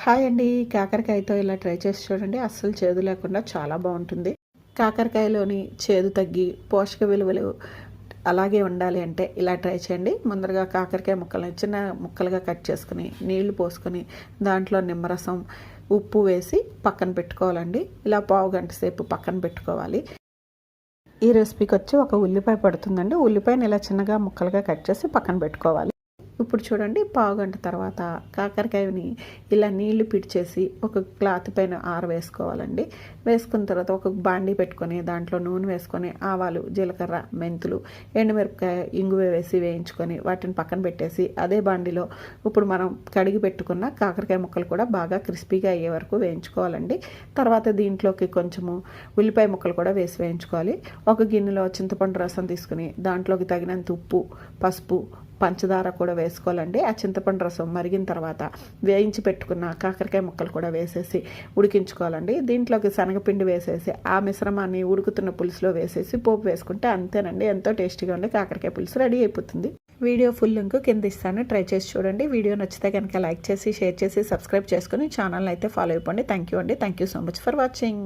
Hi అండి. కాకరకాయతో ఇలా try చేసి చూడండి. అస్సలు చేదు లేకుండా చాలా బాగుంటుంది. కాకరకాయలోని చేదు తగ్గి పోషక విలువలు అలాగే ఉండాలి అంటే ఇలా ట్రై చేయండి. ముందరగా కాకరకాయ ముక్కలను చిన్న ముక్కలుగా కట్ చేసుకుని నీళ్ళు పోసుకొని దాంట్లో నిమ్మరసం ఉప్పు వేసి పక్కన పెట్టుకోవాలండి. ఇలా పావు గంట సేపు పక్కన పెట్టుకోవాలి. ఈ రెసిపీకి వచ్చి ఒక ఉల్లిపాయ పడుతుందండి. ఉల్లిపాయని ఇలా చిన్నగా ముక్కలుగా కట్ చేసి పక్కన పెట్టుకోవాలి. ఇప్పుడు చూడండి పావుగంట తర్వాత కాకరకాయని ఇలా నీళ్ళు పిడిచేసి ఒక క్లాత్ పైన ఆరవేసుకోవాలండి వేసుకున్న తర్వాత ఒక బాండి పెట్టుకొని దాంట్లో నూనె వేసుకొని ఆవాలు జీలకర్ర మెంతులు ఎండుమిరపకాయ ఇంగువ వేసి వేయించుకొని వాటిని పక్కన పెట్టేసి అదే బాండిలో ఇప్పుడు మనం కడిగి పెట్టుకున్న కాకరకాయ ముక్కలు కూడా బాగా క్రిస్పీగా అయ్యే వరకు వేయించుకోవాలండి. తర్వాత దీంట్లోకి కొంచెము ఉల్లిపాయ ముక్కలు కూడా వేసి వేయించుకోవాలి. ఒక గిన్నెలో చింతపండు రసం తీసుకుని దాంట్లోకి తగినంత ఉప్పు పసుపు పంచదార కూడా వేసుకోవాలండి. ఆ చింతపండు రసం మరిగిన తర్వాత వేయించి పెట్టుకున్న కాకరకాయ ముక్కలు కూడా వేసేసి ఉడికించుకోవాలండి. దీంట్లోకి శనగపిండి వేసేసి ఆ మిశ్రమాన్ని ఉడుకుతున్న పులుసులో వేసేసి పోపు వేసుకుంటే అంతేనండి. ఎంతో టేస్టీగా ఉండి కాకరకాయ పులుసు రెడీ అయిపోతుంది. వీడియో ఫుల్ లింక్ కింద ఇస్తాను. ట్రై చేసి చూడండి. వీడియో నచ్చితే కనుక లైక్ చేసి షేర్ చేసి సబ్స్క్రైబ్ చేసుకుని ఛానల్ అయితే ఫాలో అయిపోండి. థ్యాంక్ యూ అండి. Thank you so much for watching.